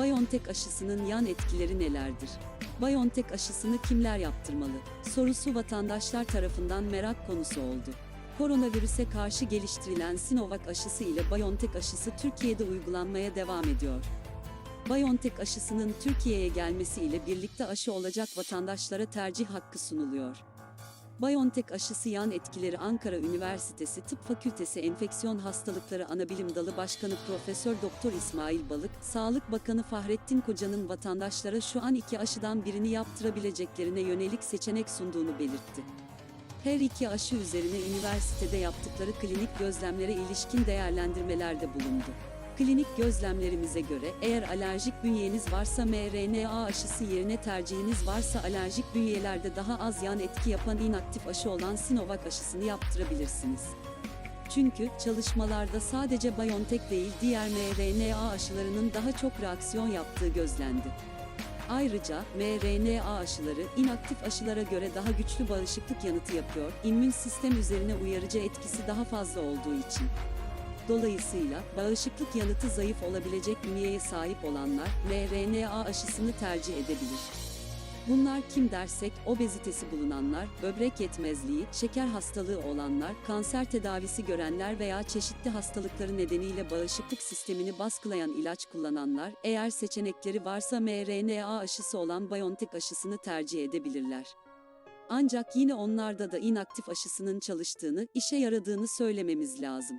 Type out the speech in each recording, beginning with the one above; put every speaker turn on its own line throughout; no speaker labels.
BioNTech aşısının yan etkileri nelerdir? BioNTech aşısını kimler yaptırmalı? Sorusu vatandaşlar tarafından merak konusu oldu. Koronavirüse karşı geliştirilen Sinovac aşısı ile BioNTech aşısı Türkiye'de uygulanmaya devam ediyor. BioNTech aşısının Türkiye'ye gelmesi ile birlikte aşı olacak vatandaşlara tercih hakkı sunuluyor. BioNTech aşısı yan etkileri Ankara Üniversitesi Tıp Fakültesi Enfeksiyon Hastalıkları Anabilim Dalı Başkanı Profesör Doktor İsmail Balık, Sağlık Bakanı Fahrettin Koca'nın vatandaşlara şu an iki aşıdan birini yaptırabileceklerine yönelik seçenek sunduğunu belirtti. Her iki aşı üzerine üniversitede yaptıkları klinik gözlemlere ilişkin değerlendirmelerde bulundu. Klinik gözlemlerimize göre eğer alerjik bünyeniz varsa mRNA aşısı yerine tercihiniz varsa alerjik bünyelerde daha az yan etki yapan inaktif aşı olan Sinovac aşısını yaptırabilirsiniz. Çünkü çalışmalarda sadece BioNTech değil diğer mRNA aşılarının daha çok reaksiyon yaptığı gözlendi. Ayrıca mRNA aşıları inaktif aşılara göre daha güçlü bağışıklık yanıtı yapıyor, immün sistem üzerine uyarıcı etkisi daha fazla olduğu için. Dolayısıyla bağışıklık yanıtı zayıf olabilecek bünyeye sahip olanlar mRNA aşısını tercih edebilir. Bunlar kim dersek obezitesi bulunanlar, böbrek yetmezliği, şeker hastalığı olanlar, kanser tedavisi görenler veya çeşitli hastalıkları nedeniyle bağışıklık sistemini baskılayan ilaç kullananlar, eğer seçenekleri varsa mRNA aşısı olan BioNTech aşısını tercih edebilirler. Ancak yine onlarda da inaktif aşısının çalıştığını, işe yaradığını söylememiz lazım.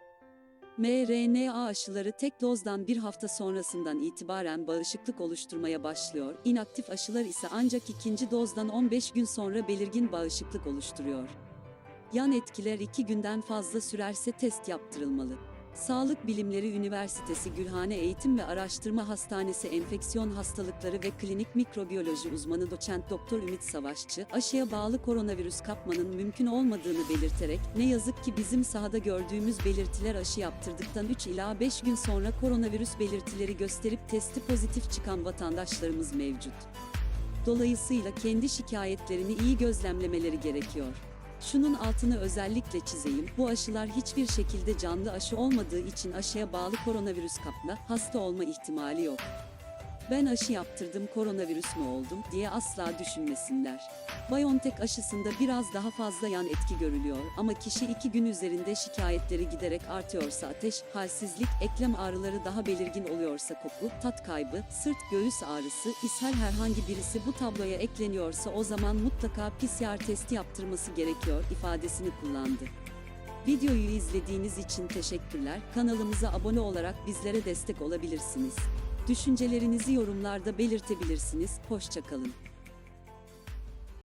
mRNA aşıları tek dozdan bir hafta sonrasından itibaren bağışıklık oluşturmaya başlıyor, inaktif aşılar ise ancak ikinci dozdan 15 gün sonra belirgin bağışıklık oluşturuyor. Yan etkiler 2 günden fazla sürerse test yaptırılmalı. Sağlık Bilimleri Üniversitesi Gülhane Eğitim ve Araştırma Hastanesi Enfeksiyon Hastalıkları ve Klinik Mikrobiyoloji uzmanı doçent doktor Ümit Savaşçı, aşıya bağlı koronavirüs kapmanın mümkün olmadığını belirterek, ne yazık ki bizim sahada gördüğümüz belirtiler aşı yaptırdıktan 3 ila 5 gün sonra koronavirüs belirtileri gösterip testi pozitif çıkan vatandaşlarımız mevcut. Dolayısıyla kendi şikayetlerini iyi gözlemlemeleri gerekiyor. Şunun altını özellikle çizeyim, bu aşılar hiçbir şekilde canlı aşı olmadığı için aşıya bağlı koronavirüs kapma, hasta olma ihtimali yok. Ben aşı yaptırdım koronavirüs mü oldum diye asla düşünmesinler. BioNTech aşısında biraz daha fazla yan etki görülüyor ama kişi iki gün üzerinde şikayetleri giderek artıyorsa ateş, halsizlik, eklem ağrıları daha belirgin oluyorsa koku, tat kaybı, sırt, göğüs ağrısı, ishal herhangi birisi bu tabloya ekleniyorsa o zaman mutlaka PCR testi yaptırması gerekiyor ifadesini kullandı. Videoyu izlediğiniz için teşekkürler. Kanalımıza abone olarak bizlere destek olabilirsiniz. Düşüncelerinizi yorumlarda belirtebilirsiniz. Hoşçakalın.